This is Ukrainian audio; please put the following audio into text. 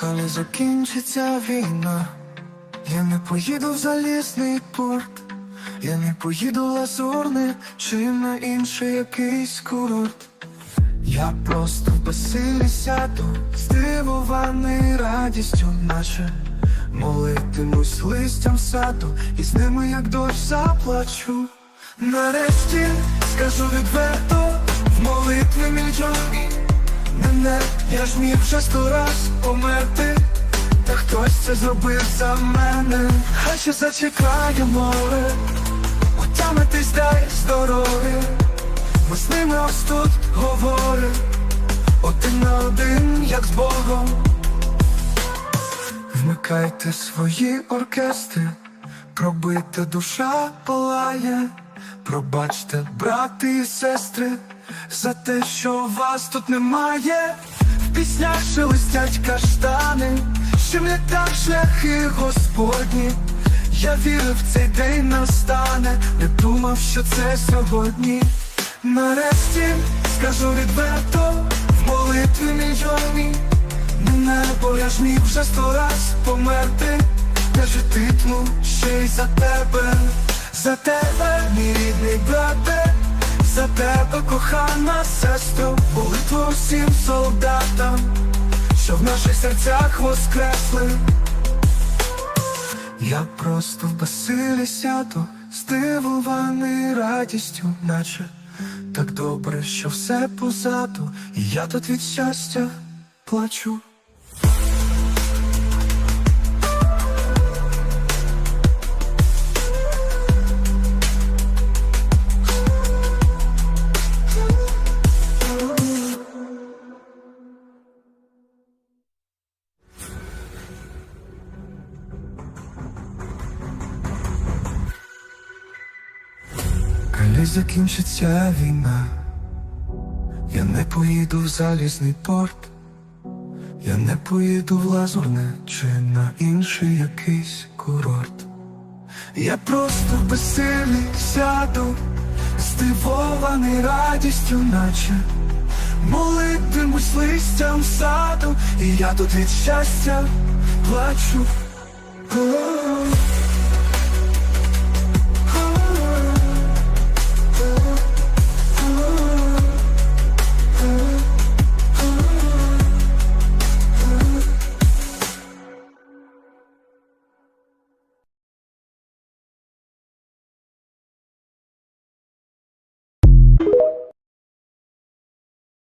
Коли закінчиться війна, я не поїду в залізний порт, я не поїду в лазурний чи на інший якийсь курорт. Я просто в безсилі сяду, здивований радістю, наче молитимусь листям саду, і з ними як дощ заплачу. Нарешті скажу відверто, в молитві мільйон Мене, я ж міг вже сто раз померти, та це зробив за мене, хай ще зачекає море, отямитись дай з ми з ними ось тут говоримо, один на один, як з Богом. Вмикайте свої оркестри, пробита душа палає, пробачте, брати і сестри, за те, що вас тут немає. В піснях шелестять каштани, що не так шляхи Господні. Я вірив, цей день настане, не думав, що це сьогодні. Нарешті скажу відверто, в молитві мільйоні. Бо я ж міг вже сто раз померти, не житиму ще й за тебе, за тебе, мій рідний брате, за тебе, кохана сестро, молитву усім солдатам, що в наших серцях воскресли. Я просто в басилі сяду, здивований радістю, наче так добре, що все позаду, і я тут від щастя плачу. Коли закінчиться війна, я не поїду в залізний порт, я не поїду в лазурне чи на інший якийсь курорт. Я просто в безсилі сяду, здивований радістю, наче молитимусь листям саду, і я тут від щастя плачу.